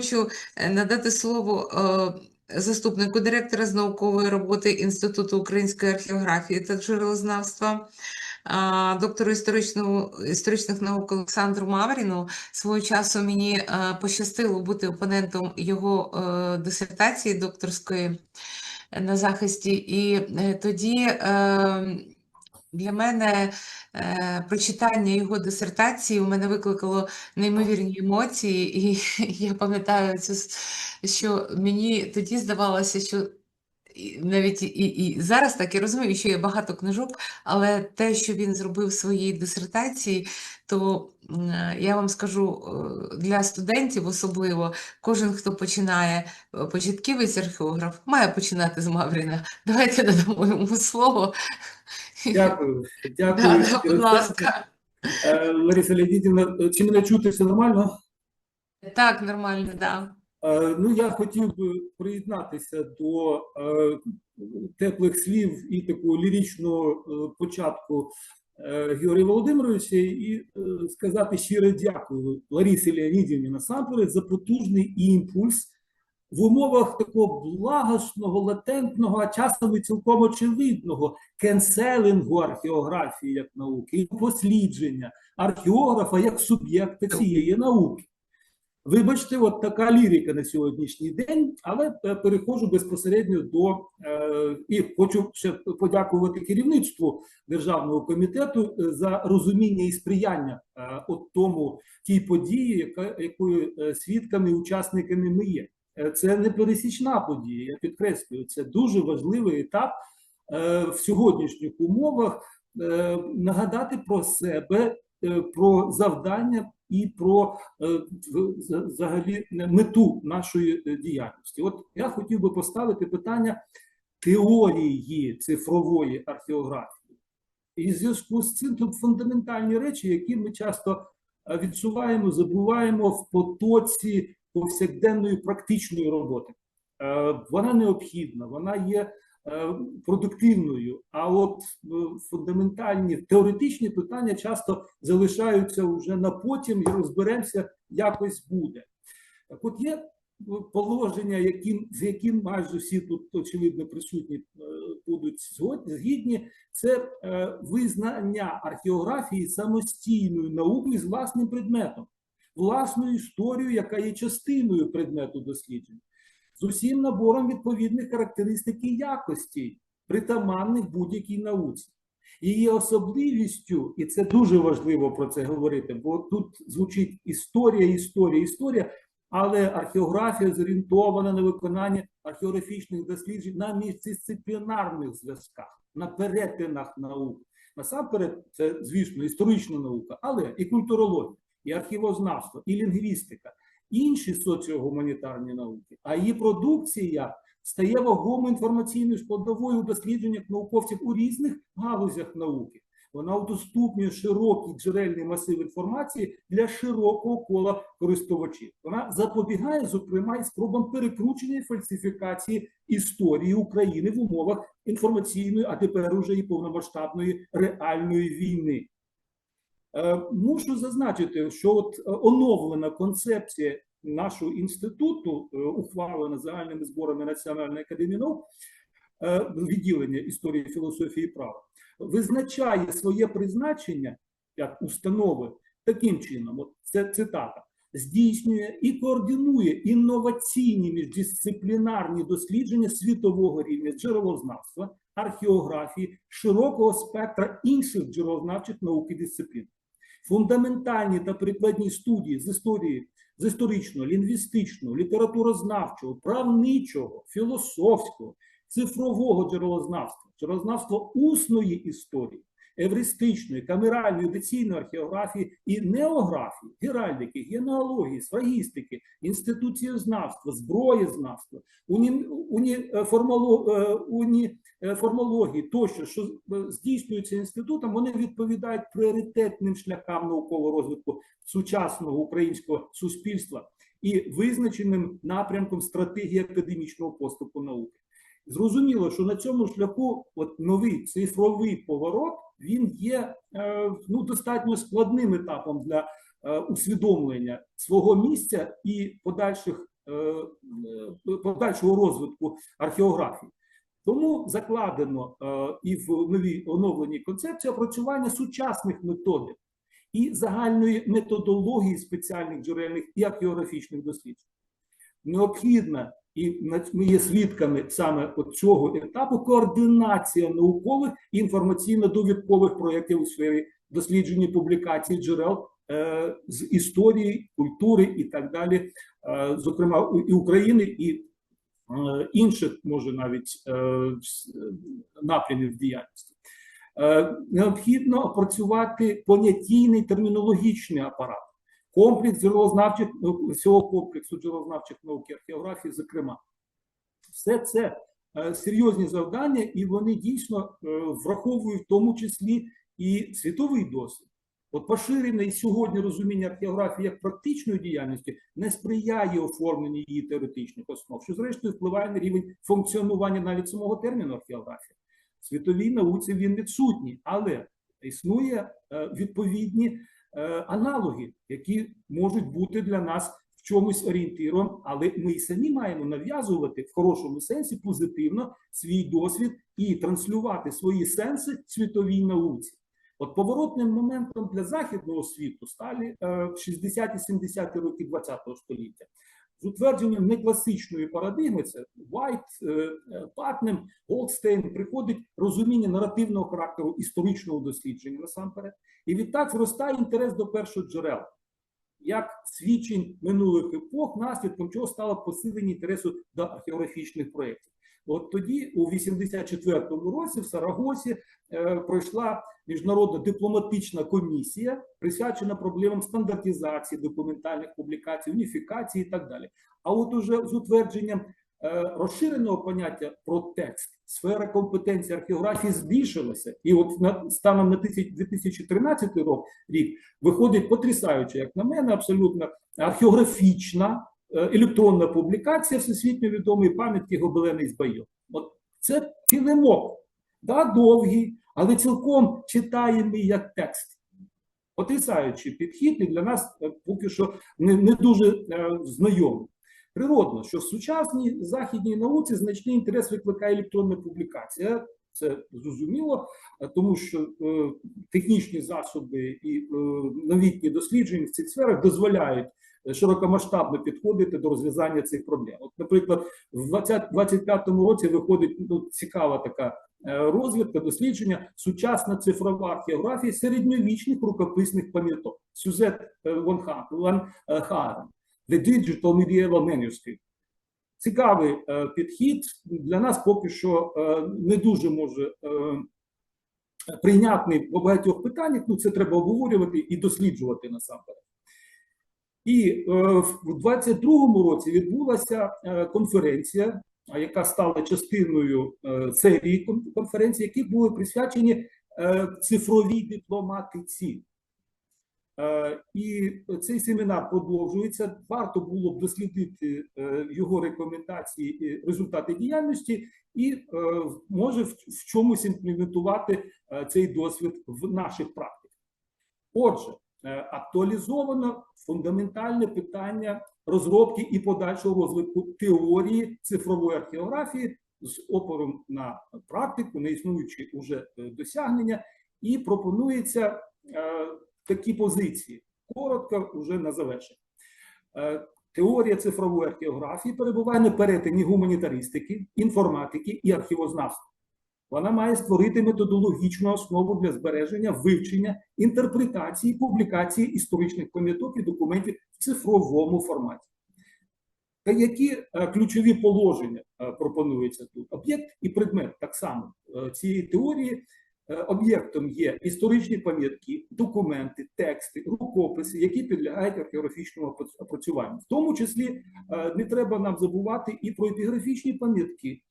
хочу е, надати слово е, заступнику директора з наукової роботи Інституту української археографії та джерелознавства, доктору історичних наук Олександру Мавріну. Свого часу мені е, пощастило бути опонентом його дисертації докторської на захисті, і тоді для мене е, прочитання його дисертації у мене викликало неймовірні емоції, і я пам'ятаю що мені тоді здавалося, що навіть і, і зараз так я розумію, що є багато книжок, але те, що він зробив в своїй дисертації, то е, я вам скажу е, для студентів особливо, кожен, хто починає е, початківець археограф, має починати з Мавріна. Давайте надамо йому слово. Дякую, дякую. да, будь ласка. Е, Лариса Леонідівна, чи мене чути все нормально? Так, нормально, да. Е, Ну, я хотів би приєднатися до е, теплих слів і такого ліричного е, початку е, Георгія Володимировича і е, сказати щиро дякую Ларисі Леонідівні насамперед за потужний імпульс в умовах такого благосного, латентного, а часом і цілком очевидного кенселингу археографії як науки, і послідження археографа як суб'єкта цієї науки. Вибачте, от така лірика на сьогоднішній день, але е, переходжу безпосередньо до е, і хочу ще подякувати керівництву державного комітету е, за розуміння і сприяння е, от тому тій події, яка якої е, свідками, учасниками ми є. Е, Це не пересічна подія. Я підкреслюю, це дуже важливий етап е, в сьогоднішніх умовах. е, Нагадати про себе, про завдання і про взагалі мету нашої діяльності. От я хотів би поставити питання теорії цифрової археографії. І в зв'язку з цим тут фундаментальні речі, які ми часто відсуваємо, забуваємо в потоці повсякденної практичної роботи. Е, Вона необхідна, вона є е, продуктивною, а от е, фундаментальні теоретичні питання часто залишаються вже на потім і розберемося, якось буде. Так от є положення, яким, з яким майже всі тут очевидно присутні будуть згідні, це визнання археографії самостійною наукою з власним предметом, власною історією, яка є частиною предмету дослідження, з усім набором відповідних характеристик і якостей, притаманних будь-якій науці. Її особливістю, і це дуже важливо про це говорити, бо тут звучить історія, історія, історія, але археографія зорієнтована на виконання археографічних досліджень на міждисциплінарних зв'язках, на перетинах наук. Насамперед, це, звісно, історична наука, але і культурологія, і архівознавство, і лінгвістика, інші соціогуманітарні науки, а її продукція стає вагомою інформаційною складовою у дослідженнях науковців у різних галузях науки. Вона удоступнює широкий джерельний масив інформації для широкого кола користувачів. Вона запобігає, зокрема, і спробам перекручення і фальсифікації історії України в умовах інформаційної, а тепер уже і повномасштабної реальної війни. Е, Мушу зазначити, що от е, оновлена концепція нашого інституту, е, ухвалена загальними зборами Національної академії наук, відділення історії, філософії і права, визначає своє призначення як установи таким чином. От це цитата. Здійснює і координує інноваційні міждисциплінарні дослідження світового рівня джерелознавства, археографії, широкого спектра інших джерелознавчих наук і дисциплін. Фундаментальні та прикладні студії з історії, з історичного, лінгвістичного, літературознавчого, правничого, філософського, цифрового джерелознавства, джерелознавства усної історії, евристичної, камеральної, диційної археографії і неографії, геральдики, генеалогії, сфрагістики, інституціознавства, зброєзнавства, уні, уні, е, формало, е, уні, формології тощо, що е, здійснюються інститутом, вони відповідають пріоритетним шляхам наукового розвитку сучасного українського суспільства і визначеним напрямком стратегії академічного поступу науки. Зрозуміло, що на цьому шляху от новий цифровий поворот він є е, ну, достатньо складним етапом для е, усвідомлення свого місця і подальших е, е, подальшого розвитку археографії. Тому закладено е, і в новій оновленій концепції опрацювання сучасних методик і загальної методології спеціальних джерельних і археографічних досліджень. Необхідна, і ми є свідками саме цього етапу координація наукових і інформаційно-довідкових проєктів у сфері дослідження публікацій джерел е, з історії, культури і так далі, е, зокрема і України, і інших, може навіть е, е, напрямів діяльності. Е, Необхідно опрацювати понятійний термінологічний апарат, комплекс джерелознавчих всього комплексу джерелознавчих наук і археографії, зокрема. Все це е, серйозні завдання, і вони дійсно е, враховують в тому числі і світовий досвід. От поширене і сьогодні розуміння археографії як практичної діяльності не сприяє оформленню її теоретичних основ, що зрештою впливає на рівень функціонування навіть самого терміну археографія. В світовій науці він відсутній, але існує е, відповідні е, аналоги, які можуть бути для нас в чомусь орієнтиром, але ми й самі маємо нав'язувати в хорошому сенсі позитивно свій досвід і транслювати свої сенси світовій науці. От поворотним моментом для західного світу стали е, 60-70-ті роки ХХ століття. З утвердженням некласичної парадигми, це Вайт, Патнем, Голдстейн, приходить розуміння наративного характеру історичного дослідження насамперед, і відтак зростає інтерес до першоджерел, як свідчень минулих епох, наслідком чого стало посилення інтересу до археографічних проєктів. От тоді, у 84-му році, в Сарагосі е, пройшла міжнародна дипломатична комісія, присвячена проблемам стандартизації документальних публікацій, уніфікації і так далі. А от уже з утвердженням е, розширеного поняття про текст, сфера компетенції археографії збільшилася. І от на станом на 1000 2013 рок- рік виходить потрясаюче, як на мене, абсолютно археографічна електронна публікація всесвітньо відомої пам'ятки Гобелени з Байо. От це килимок, да, довгий, але цілком читаємий як текст. Потрясаючий підхід, і для нас е, поки що не, не дуже е, знайомий. Природно, що в сучасній західній науці значний інтерес викликає електронна публікація. Це зрозуміло, е, тому що е, технічні засоби і е, новітні дослідження в цих сферах дозволяють е, широкомасштабно підходити до розв'язання цих проблем. От, наприклад, в 20, 25-му році виходить ну, цікава така е, розвідка, дослідження, сучасна цифрова археографія середньовічних рукописних пам'яток. Сюзет е, Ван Ха- Ван е, Харен. The Digital Medieval Manuscript. Цікавий е, підхід. Для нас поки що е, не дуже може е, прийнятний по багатьох питаннях. Ну, це треба обговорювати і досліджувати насамперед. І е, в 22-му році відбулася е, конференція, яка стала частиною е, серії кон- конференцій, які були присвячені цифровій дипломатиці. І цей семінар продовжується. Варто було б дослідити його рекомендації, результати діяльності, і може в чомусь імплементувати цей досвід в наших практиках. Отже, актуалізовано фундаментальне питання розробки і подальшого розвитку теорії цифрової археографії з опором на практику, на існуючі уже е, досягнення, і пропонується е, такі позиції. Коротко, вже на завершення. Е, Теорія цифрової археографії перебуває на перетині гуманітаристики, інформатики і архівознавства. Вона має створити методологічну основу для збереження, вивчення, інтерпретації, публікації історичних пам'яток і документів в цифровому форматі. Та які е, ключові положення е, пропонуються тут? Об'єкт і предмет так само е, цієї теорії. Об'єктом є історичні пам'ятки, документи, тексти, рукописи, які підлягають археографічному опрацюванню. В тому числі не треба нам забувати і про епіграфічні пам'ятки,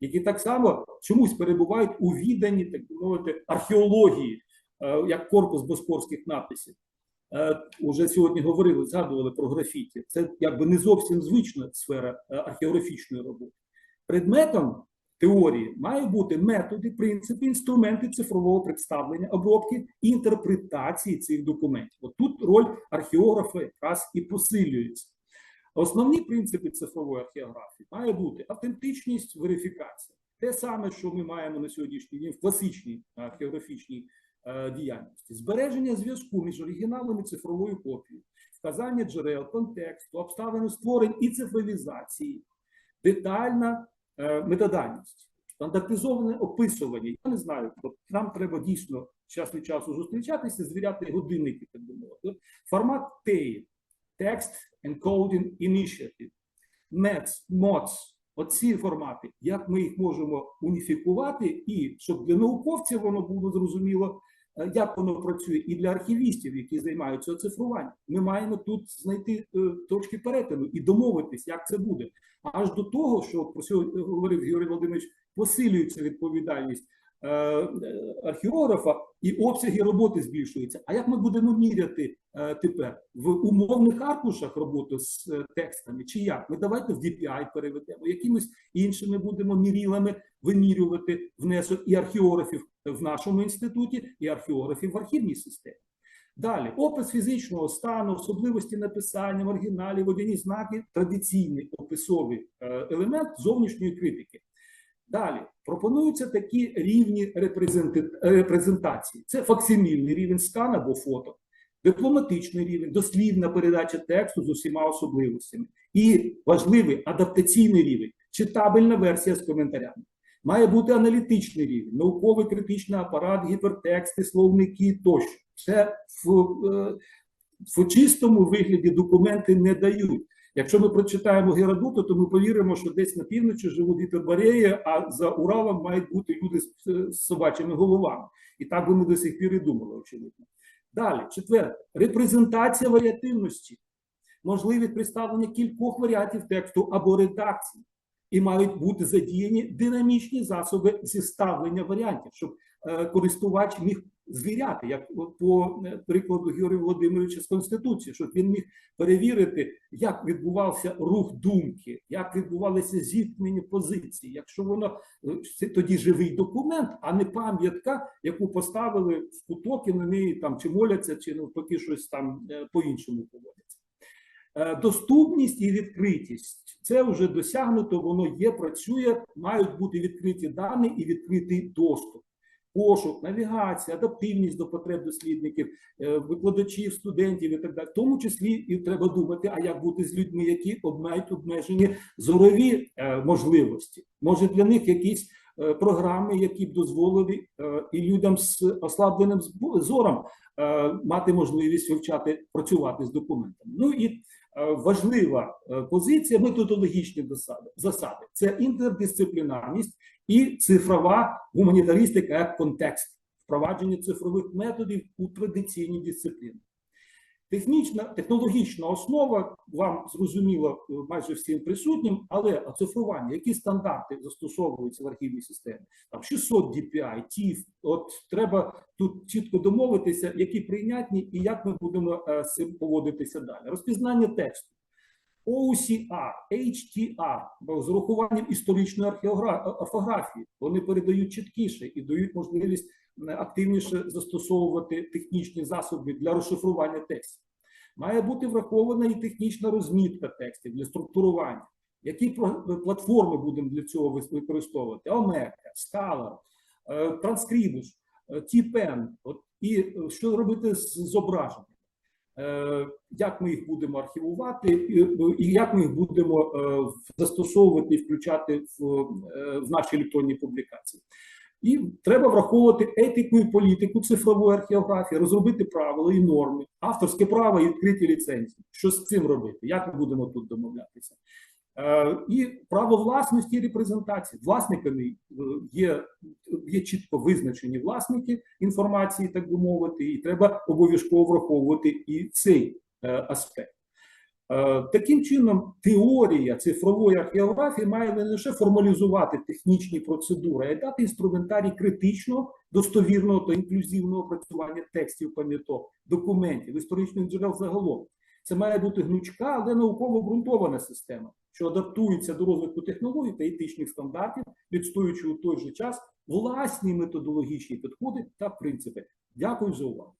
які так само чомусь перебувають у відданні, так би мовити, археології, е, як корпус боспорських написів. Е, Уже сьогодні говорили, згадували про графіті. Це якби не зовсім звична сфера е, археографічної роботи. Предметом теорії мають бути методи, принципи, інструменти цифрового представлення, обробки і інтерпретації цих документів. От тут роль археографа якраз і посилюється. Основні принципи цифрової археографії має бути автентичність, верифікація. Те саме, що ми маємо на сьогоднішній день в класичній археографічній е, діяльності. Збереження зв'язку між оригіналом і цифровою копією, вказання джерел, контексту, обставини створень і цифровізації, детальна е, метаданість, стандартизоване описування. Я не знаю, от нам треба дійсно час від часу зустрічатися, звіряти годинники, так би мовити. Формат TEI – Text Encoding Initiative, METS, MOTS, оці формати, як ми їх можемо уніфікувати, і щоб для науковців воно було зрозуміло, е, як воно працює, і для архівістів, які займаються оцифруванням. Ми маємо тут знайти е, точки перетину і домовитись, як це буде. Аж до того, що про що говорив Георгій Володимирович, посилюється відповідальність археографа і обсяги роботи збільшуються. А як ми будемо міряти е, тепер в умовних аркушах роботу з е, текстами? Чи як? Ми давайте в DPI переведемо, якимись іншими будемо мірілами вимірювати внесок і археографів в нашому інституті, і археографів в архівній системі. Далі, опис фізичного стану, особливості написання, маргіналі, водяні знаки традиційний описовий е, елемент зовнішньої критики. Далі пропонуються такі рівні репрезентації: це факсимільний рівень скан або фото, дипломатичний рівень, дослівна передача тексту з усіма особливостями, і важливий адаптаційний рівень, читабельна версія з коментарями. Має бути аналітичний рівень, науковий критичний апарат, гіпертексти, словники тощо. Це в, е, в чистому вигляді документи не дають. Якщо ми прочитаємо Геродота, то ми повіримо, що десь на півночі живуть вітербареї, а за Уралом мають бути люди з, собачими головами. І так вони до сих пір і думали, очевидно. Далі, четверте, репрезентація варіативності, можливість представлення кількох варіантів тексту або редакції. І мають бути задіяні динамічні засоби зіставлення варіантів, щоб е, користувач міг звіряти, як по е, прикладу Георгія Володимировича з Конституції, щоб він міг перевірити, як відбувався рух думки, як відбувалися зіткнені позиції. Якщо воно е, це тоді живий документ, а не пам'ятка, яку поставили в куток і на неї там чи моляться, чи навпаки щось там е, по-іншому поводяться. Доступність і відкритість це вже досягнуто, воно є, працює, мають бути відкриті дані і відкритий доступ. Пошук, навігація, адаптивність до потреб дослідників, е, викладачів, студентів і так далі. В тому числі і треба думати, а як бути з людьми, які мають обмежені зорові е, можливості. Може для них якісь е, програми, які б дозволили і людям з ослабленим зором мати можливість вивчати, працювати з документами. Ну і важлива е, позиція методологічні засади. Це інтердисциплінарність і цифрова гуманітаристика як контекст, впровадження цифрових методів у традиційні дисципліни. Технічна, технологічна основа вам зрозуміло е, майже всім присутнім, але оцифрування, які стандарти застосовуються в архівній системі? Там 600 DPI, TIFF, от треба тут чітко домовитися, які прийнятні і як ми будемо е, з цим поводитися далі. Розпізнання тексту. OCR, HTR, з урахуванням історичної орфографії, вони передають чіткіше і дають можливість активніше застосовувати технічні засоби для розшифрування текстів. Має бути врахована і технічна розмітка текстів для структурування. Які платформи будемо для цього використовувати? Омека, Scala, е, Transcribus, е, TPEN. І е, що робити з зображенням? Е, Як ми їх будемо архівувати, і, як ми їх будемо е, застосовувати і включати е, в наші електронні публікації? І треба враховувати етику і політику цифрової археографії, розробити правила і норми, авторське право і відкриті ліцензії. Що з цим робити? Як ми будемо тут домовлятися? Е, І право власності і репрезентації. Власниками е, є, є чітко визначені власники інформації, так би мовити, і треба обов'язково враховувати і цей е, аспект. Е, Таким чином, теорія цифрової археографії має не лише формалізувати технічні процедури, а й дати інструментарій критичного, достовірного та інклюзивного опрацювання текстів пам'яток, документів, історичних джерел загалом. Це має бути гнучка, але науково обґрунтована система, що адаптується до розвитку технологій та етичних стандартів, відстоюючи у той же час власні методологічні підходи та принципи. Дякую за увагу.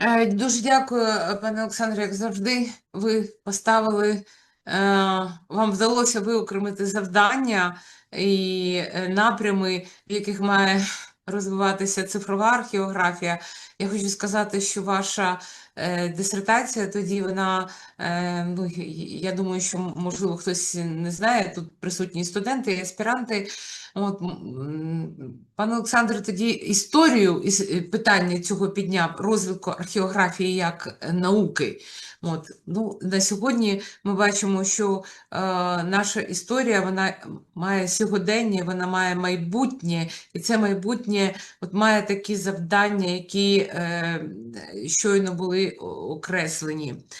Е, Дуже дякую, е, пане Олександре, як завжди. Ви поставили, е, вам вдалося виокремити завдання і напрями, в яких має розвиватися цифрова археографія. Я хочу сказати, що ваша дисертація тоді вона, ну, я думаю, що можливо хтось не знає, тут присутні студенти і аспіранти. От, м, пан Олександр тоді історію е, питання цього підняв розвитку археографії як е, науки. От, ну, на сьогодні ми бачимо, що е, наша історія вона має сьогодення, вона має майбутнє, і це майбутнє от має такі завдання, які е, щойно були окреслені.